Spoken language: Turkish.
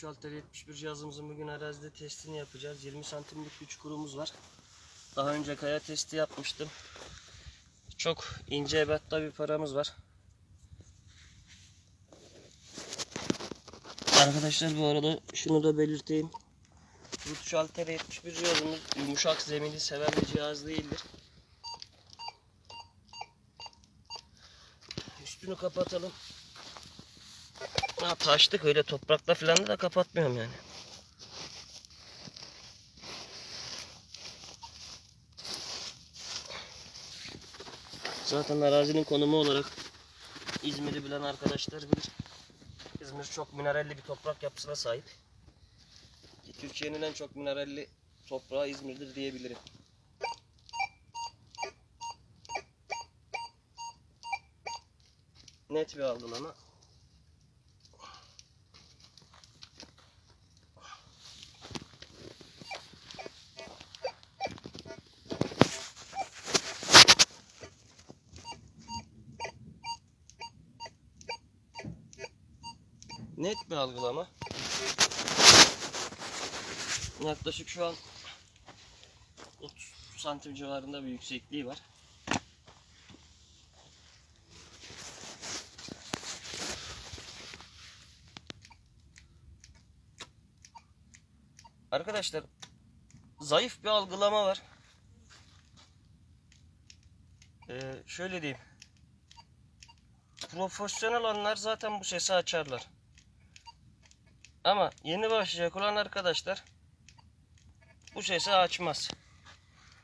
Şalter 71 cihazımızın bugün arazide testini yapacağız. 20 santimlik bir çukurumuz var. Daha önce kaya testi yapmıştım. Çok ince ebatta bir paramız var. Arkadaşlar bu arada şunu da belirteyim. Root Şalter 71 cihazımız yumuşak zemini seven bir cihaz değildir. Üstünü kapatalım. Ha, taştık öyle toprakla falan da kapatmıyorum yani. Zaten arazinin konumu olarak İzmir'i bilen arkadaşlar bilir. İzmir çok mineralli bir toprak yapısına sahip. Ki Türkiye'nin en çok mineralli toprağı İzmir'dir diyebilirim. Net bir algılama. Net bir algılama. Yaklaşık şu an 30 santim civarında bir yüksekliği var. Arkadaşlar zayıf bir algılama var. Ee, şöyle diyeyim. Profesyonel olanlar zaten bu sesi açarlar. Ama yeni başlayacak olan arkadaşlar bu sesi açmaz.